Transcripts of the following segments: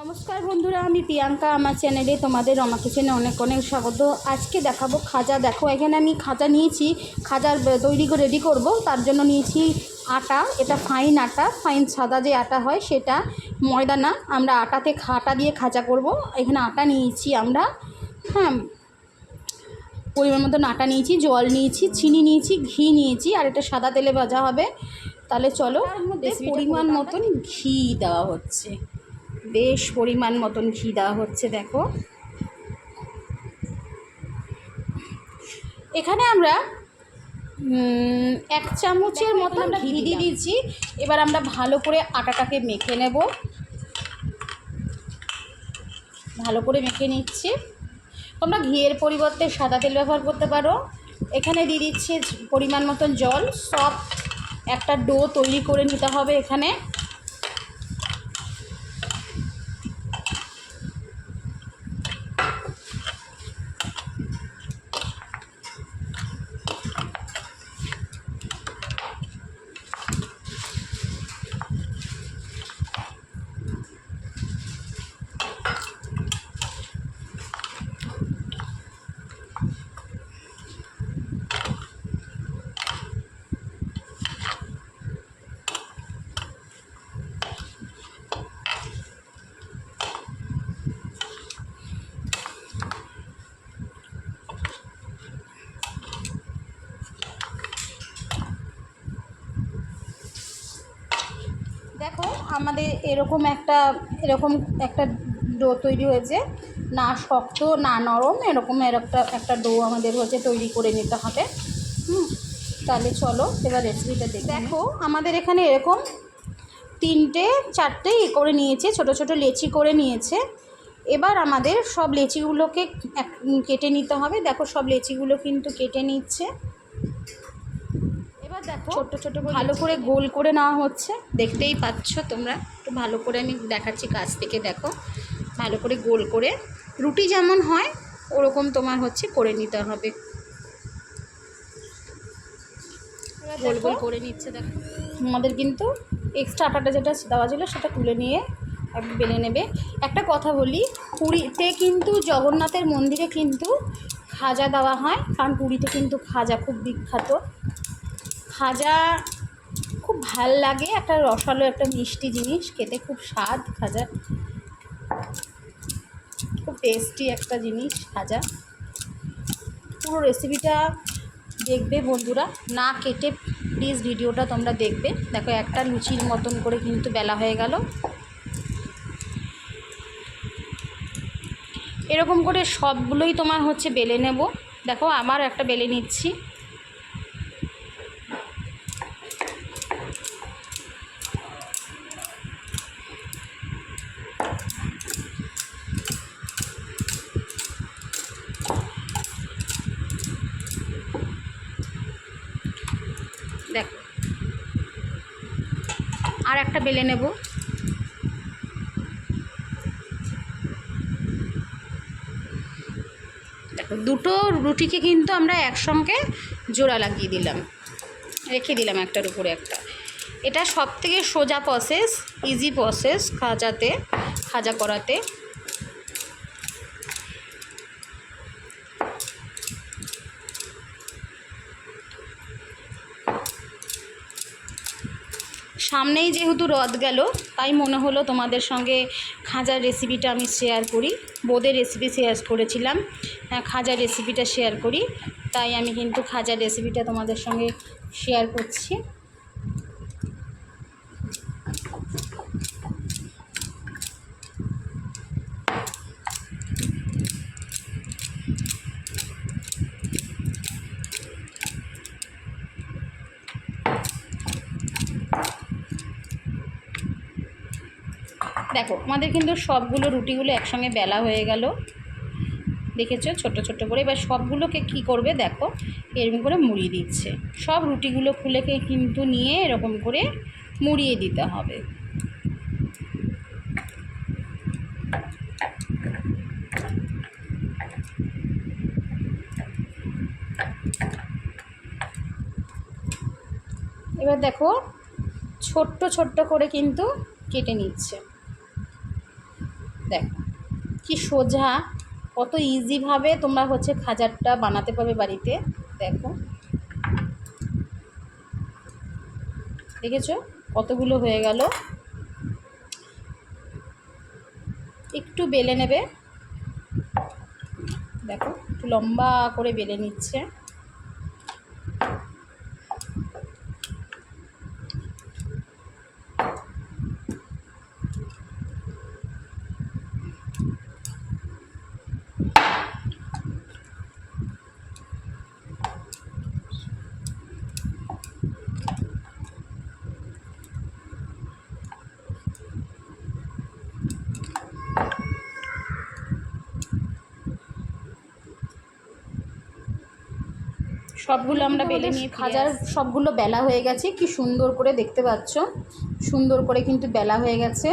নমস্কার বন্ধুরা আমি প্রিয়াঙ্কা আমার চ্যানেলে তোমাদের রমা কিচেনে অনেক অনেক স্বাগত। আজকে দেখাবো খাজা। দেখো এখানে আমি খাজা নিয়েছি। খাজার তৈরি করে রেডি করব। তার জন্য নিয়েছি আটা। এটা ফাইন আটা ফাইন সাদা যে আটা হয় সেটা। ময়দা না আমরা আটাতে আটা দিয়ে খাজা করব। এখানে আটা নিয়েছি আমরা। হ্যাঁ পরিমাণ মতন আটা নিয়েছি জল নিয়েছি চিনি নিয়েছি ঘি নিয়েছি আর এটা সাদা তেলে ভাজা হবে। তাহলে চলো পরিমাণ মতন ঘি দেওয়া হচ্ছে। বেশ পরিমাণ মতন ঘি দেওয়া হচ্ছে দেখো। এখানে আমরা এক চামচের মতো আমরা ঘি দিয়ে দিয়েছি। এবার আমরা ভালো করে আটাটাকে মেখে নেব। ভালো করে মেখে নিচ্ছি। তোমরা ঘিয়ের পরিবর্তে সাদা তেল ব্যবহার করতে পারো। এখানে দিয়ে দিচ্ছি পরিমাণ মতন জল। সব একটা ডো তৈরি করে নিতে হবে এখানে দেখো আমাদের এরকম একটা এরকম একটা ডো তৈরি হয়েছে। না শক্ত, না নরম, এরকম একটা একটা ডো আমাদের হচ্ছে তৈরি করে নিতে হবে। হুম, তাহলে চলো, এবার রেসিপিটা দেখি দেখো, আমাদের এখানে এরকম তিনটে, চারটে এ করে নিয়েছে, ছোট ছোট লেচি করে নিয়েছে। এবার আমাদের সব লেচিগুলোকে কেটে নিতে হবে। দেখো সব লেচিগুলো কিন্তু কেটে নিচ্ছে। ছোট ছোট ভালো করে গোল করে নেওয়া হচ্ছে। দেখতেই পাচ্ছ তোমরা একটু ভালো করে আমি দেখাচ্ছি কাছ থেকে দেখো। ভালো করে গোল করে রুটি যেমন হয় ওরকম তোমার হচ্ছে করে নিতে হবে। গোল গোল করে নিচ্ছে দেখো। আমাদের কিন্তু এক্সট্রা আটাটা যেটা দেওয়া ছিল সেটা তুলে নিয়ে বেলে নেবে। একটা কথা বলি পুরীতে কিন্তু জগন্নাথের মন্দিরে কিন্তু খাজা দেওয়া হয় কারণ পুরীতে কিন্তু খাজা খুব বিখ্যাত। খাজা খুব ভালো লাগে, একটা রসালো, একটা মিষ্টি জিনিস, খেতে খুব স্বাদ খাজা। খুব টেস্টি একটা জিনিস খাজা। পুরো রেসিপিটা দেখবে বন্ধুরা। না কেটে প্লিজ ভিডিওটা তোমরা দেখবে। দেখো, একটা লুচির মতন করে কিন্তু বেলা হয়ে গেল। এরকম করে সবগুলোই তোমার হচ্ছে বেলে নেব। দেখো, আমার একটা বেলে নিচ্ছি। আর একটা বেলে নেব। দুটো রুটিকে কিন্তু আমরা একসঙ্গে জোড়া লাগিয়ে দিলাম। রেখে দিলাম একটার উপরে একটা। এটা সব থেকে সোজা প্রসেস ইজি প্রসেস খাজাতে, খাজা করাতে। সামনেই যেহেতু রদ গেল তাই মনে হলো তোমাদের সঙ্গে খাজার রেসিপিটা আমি শেয়ার করি। বোদের রেসিপি শেয়ার করেছিলাম। হ্যাঁ, খাজার রেসিপিটা শেয়ার করি। তাই আমি কিন্তু খাজার রেসিপিটা তোমাদের সঙ্গে শেয়ার করছি। দেখো, আমাদের কিন্তু সবগুলো রুটিগুলো একসঙ্গে বেলা হয়ে গেল। দেখেছ? ছোট ছোট করে। এবার সবগুলোকে কি করবে দেখো, এরকম করে মুড়িয়ে দিচ্ছে। সব রুটিগুলো খুলেকে কিন্তু নিয়ে এরকম করে মুড়িয়ে দিতে হবে। এবার দেখো, ছোট্ট ছোট্ট করে কিন্তু কেটে নিচ্ছে। দেখো, কি সোজা, কত ইজিভাবে তোমরা হচ্ছে খাজারটা বানাতে পারবে বাড়িতে। দেখো। দেখেছ? কতগুলো হয়ে গেল। একটু বেলে নেবে। দেখো, একটু লম্বা করে বেলে নিচ্ছে। সবগুলো আমরা বেলে নিয়ে খাজার সবগুলো বেলা হয়ে গেছে কি সুন্দর করে দেখতে পাচ্ছ। সুন্দর করে কিন্তু বেলা হয়ে গেছে।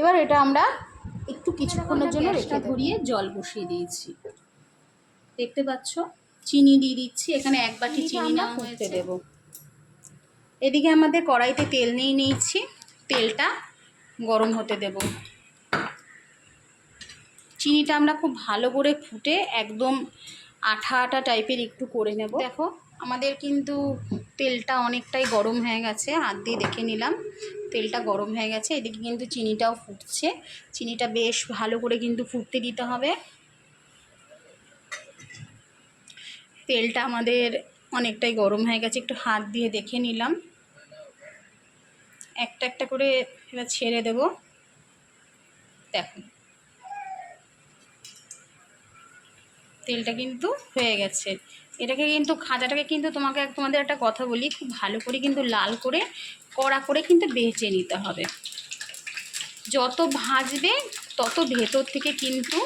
এবার এটা আমরা একটু কিছুক্ষণের জন্য রেখে ঘুরিয়ে জল বসিয়ে দিয়েছি। দেখতে পাচ্ছ? চিনি দিয়ে দিচ্ছি এখানে এক বাটি চিনি না ফুটতে দেব। এদিকে আমাদের কড়াইতে তেল নিয়ে নিয়েছি তেলটা গরম হতে দেব। চিনিটা আমরা খুব ভালো করে ফুটে একদম আঠা আঠা টাইপের একটু করে নেব। দেখো, আমাদের কিন্তু তেলটা অনেকটাই গরম হয়ে গেছে। হাত দিয়ে দেখে নিলাম, তেলটা গরম হয়ে গেছে। এদিকে কিন্তু চিনিটাও ফুটছে। চিনিটা বেশ ভালো করে কিন্তু ফুটতে দিতে হবে। তেলটা আমাদের অনেকটাই গরম হয়ে গেছে। একটু হাত দিয়ে দেখে নিলাম। একটা একটা করে এবার ছেড়ে দেব। দেখো তেলটা কিন্তু হয়ে গেছে। এটাকে কিন্তু, খাজাটাকে কিন্তু তোমাকে, তোমাদের একটা কথা বলি, খুব ভালো করে কিন্তু লাল করে, কড়া করে কিন্তু বেঁচে নিতে হবে। যত ভাজবে, তত ভেতর থেকে কিন্তু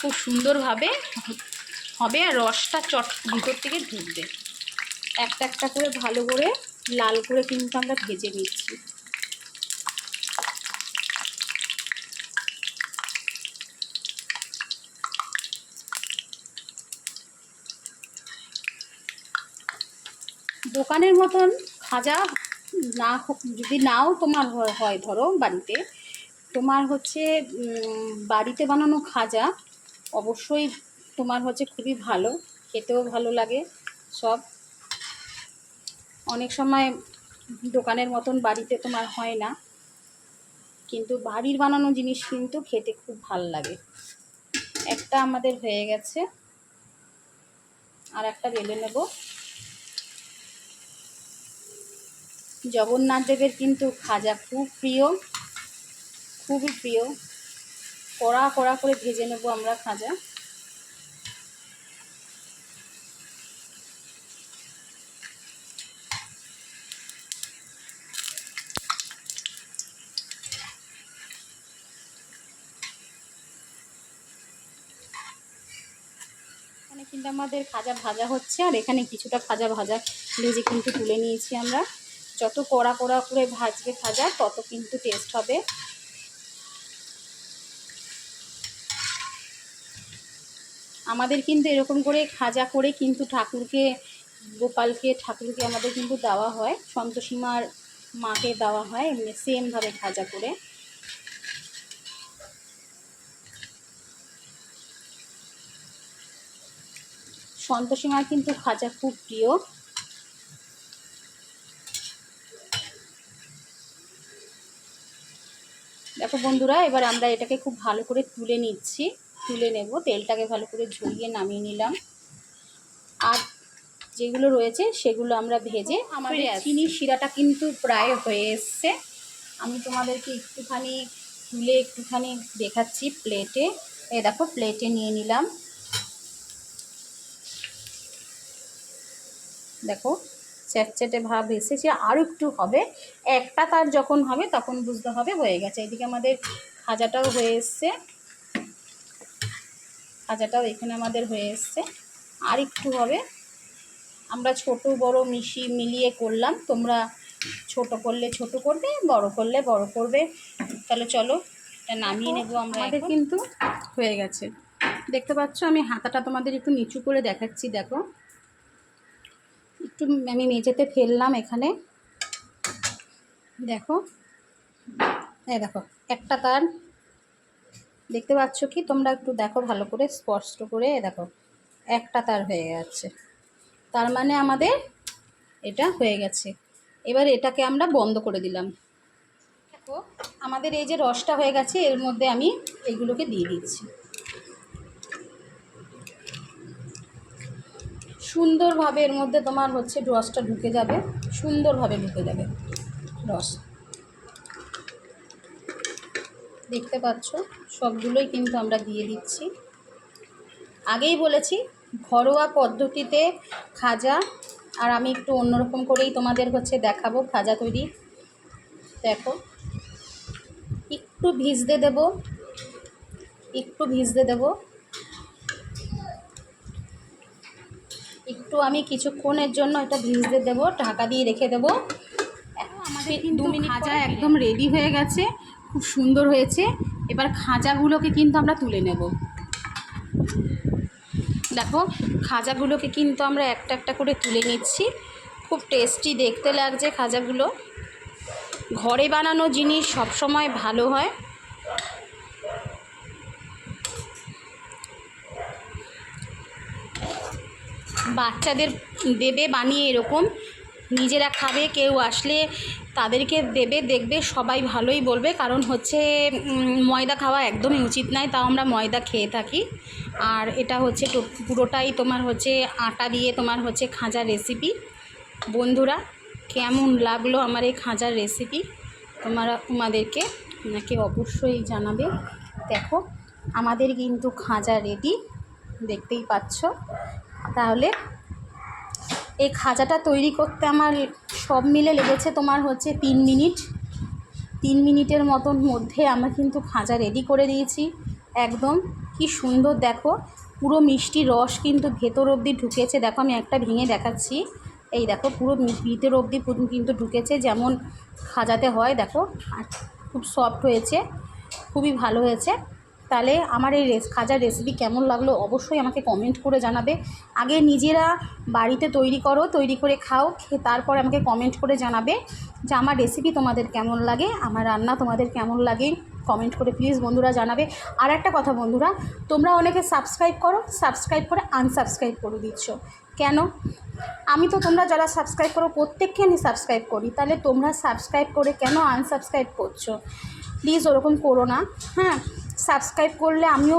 খুব সুন্দরভাবে হবে আর রসটা চট ভিতর থেকে ঢুকবে। একটা একটা করে ভালো করে লাল করে কিন্তু আমরা ভেজে নিচ্ছি। দোকানের মতন খাজা না যদি নাও তোমার হয় ধরো বাড়িতে, তোমার হচ্ছে বাড়িতে বানানো খাজা অবশ্যই তোমার হচ্ছে খুবই ভালো, খেতেও ভালো লাগে সব। অনেক সময় দোকানের মতন বাড়িতে তোমার হয় না, কিন্তু বাড়ির বানানো জিনিস কিন্তু খেতে খুব ভালো লাগে। একটা আমাদের হয়ে গেছে। আর একটা বেলে নেব। জগন্নাথ দেবের কিন্তু খাজা খুব প্রিয়, খুবই প্রিয়। কড়া কড়া করে ভেজে নেব আমরা খাজা। কিন্তু আমাদের খাজা ভাজা হচ্ছে, আর এখানে কিছুটা খাজা ভাজা ভেজে কিন্তু তুলে নিয়েছি আমরা। যত কড়া কড়া করে ভাজবে খাজা তত কিন্তু টেস্ট হবে। আমাদের কিন্তু এরকম করে খাজা করে কিন্তু ঠাকুরকে, গোপালকে, ঠাকুরকে আমাদের কিন্তু দেওয়া হয়। সন্তোষীমার মাকে দেওয়া হয়, এমনি সেমভাবে খাজা করে। সন্তোষীমার কিন্তু খাজা খুব প্রিয়। দেখো বন্ধুরা এবার আমরা এটাকে খুব ভালো করে তুলে নিচ্ছি। তুলে নেব তেলটাকে ভালো করে ঝরিয়ে নামিয়ে নিলাম। আর যেগুলো রয়েছে সেগুলো আমরা ভেজে আমাদের চিনি শিরাটা কিন্তু প্রায় হয়ে এসছে। আমি তোমাদেরকে একটুখানি তুলে একটুখানি দেখাচ্ছি প্লেটে। এ দেখো প্লেটে নিয়ে নিলাম। দেখো চ্যাটচ্যাটে ভাব এসেছে আরও একটু হবে। একটা তার যখন হবে তখন বুঝতে হবে হয়ে গেছে। এদিকে আমাদের খাজাটাও হয়ে এসছে। খাজাটাও এখানে আমাদের হয়ে এসছে। আর একটু হবে। আমরা ছোট বড় মিশি মিলিয়ে করলাম। তোমরা ছোট করলে ছোট করবে বড় করলে বড় করবে। তাহলে চলো এটা নামিয়ে নেব আমরা আমাদের কিন্তু হয়ে গেছে। দেখতে পাচ্ছ আমি হাতাটা তোমাদের একটু নিচু করে দেখাচ্ছি দেখো। একটু আমি মেঝেতে ফেললাম এখানে। দেখো। এই দেখো, একটা তার। দেখতে পাচ্ছ কি? তোমরা একটু দেখো ভালো করে, স্পষ্ট করে। দেখো, একটা তার হয়ে গেছে। তার মানে আমাদের এটা হয়ে গেছে। এবার এটাকে আমরা বন্ধ করে দিলাম। দেখো, আমাদের এই যে রসটা হয়ে গেছে, এর মধ্যে আমি এগুলোকে দিয়ে দিচ্ছি। সুন্দরভাবে এর মধ্যে তোমার হচ্ছে রসটা ঢুকে যাবে। সুন্দরভাবে ঢুকে যাবে রস। দেখতে পাচ্ছ? সবগুলোই কিন্তু আমরা দিয়ে দিচ্ছি। আগেই বলেছি, ঘরোয়া পদ্ধতিতে খাজা, আর আমি একটু অন্যরকম করেই তোমাদের হচ্ছে দেখাবো খাজা তৈরি। দেখো, একটু ভিজতে দেব, একটু ভিজতে দেব। একটু আমি কিছুক্ষণের জন্য এটা ভিজতে দেব ঢাকা দিয়ে রেখে দেবো। আমাদের কিন্তু খাজা একদম রেডি হয়ে গেছে খুব সুন্দর হয়েছে। এবার খাজাগুলোকে কিন্তু আমরা তুলে নেব। দেখো খাজাগুলোকে কিন্তু আমরা একটা একটা করে তুলে নিচ্ছি। খুব টেস্টি দেখতে লাগছে খাজাগুলো ঘরে বানানো জিনিস সবসময় ভালো হয়। বাচ্চাদের দেবে, বানিয়ে এরকম। নিজেরা খাবে, কেউ আসলে তাদেরকে দেবে, দেখবে, সবাই ভালোই বলবে। কারণ হচ্ছে ময়দা খাওয়া একদমই উচিত নয়, তাও আমরা ময়দা খেয়ে থাকি। আর এটা হচ্ছে পুরোটাই তোমার হচ্ছে আটা দিয়ে তোমার হচ্ছে খাঁজার রেসিপি বন্ধুরা, কেমন লাগল আমার এই খাঁজার রেসিপি তোমরা, তোমাদেরকে নাকি অবশ্যই জানাবে। দেখো, আমাদের কিন্তু খাঁজা রেডি দেখতেই পাচ্ছ। তাহলে এই খাজাটা তৈরি করতে আমার সব মিলে লেগেছে তোমার হচ্ছে তিন মিনিট। তিন মিনিটের মতন মধ্যে আমরা কিন্তু খাজা রেডি করে দিয়েছি। একদম কি সুন্দর দেখো, পুরো মিষ্টি রস কিন্তু ভেতর অবধি ঢুকেছে। দেখো আমি একটা ভেঙে দেখাচ্ছি। এই দেখো পুরো ভিতর অবধি কিন্তু ঢুকেছে, যেমন খাজাতে হয়। দেখো খুব সফট হয়েছে, খুবই ভালো হয়েছে। তাহলে আমার এই রেস খাজার রেসিপি কেমন লাগল অবশ্যই আমাকে কমেন্ট করে জানাবে। আগে নিজেরা বাড়িতে তৈরি করো, তৈরি করে খাও তারপর আমাকে কমেন্ট করে জানাবে যে আমার রেসিপি তোমাদের কেমন লাগে, আমার রান্না তোমাদের কেমন লাগে কমেন্ট করে প্লিজ বন্ধুরা জানাবে। আর একটা কথা বন্ধুরা, তোমরা অনেকে সাবস্ক্রাইব করো সাবস্ক্রাইব করে আনসাবস্ক্রাইব করে দিচ্ছ। কেন? আমি তো তোমরা যারা সাবস্ক্রাইব করো প্রত্যেককে আমি সাবস্ক্রাইব করি, তাহলে তোমরা সাবস্ক্রাইব করে কেন আনসাবস্ক্রাইব করছ? প্লিজ ওরকম করো না হ্যাঁ? সাবস্ক্রাইব করলে আমিও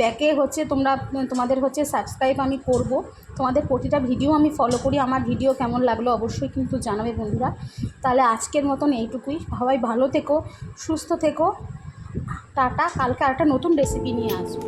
ব্যাকে হচ্ছে তোমরা, তোমাদের হচ্ছে সাবস্ক্রাইব আমি করব। তোমাদের প্রতিটা ভিডিও আমি ফলো করি। আমার ভিডিও কেমন লাগল অবশ্যই কিন্তু জানাবে বন্ধুরা। তাহলে আজকের মতন এইটুকুই। সবাই ভালো থেকো, সুস্থ থেকো। টাটা। কালকে আরেকটা নতুন রেসিপি নিয়ে আসব।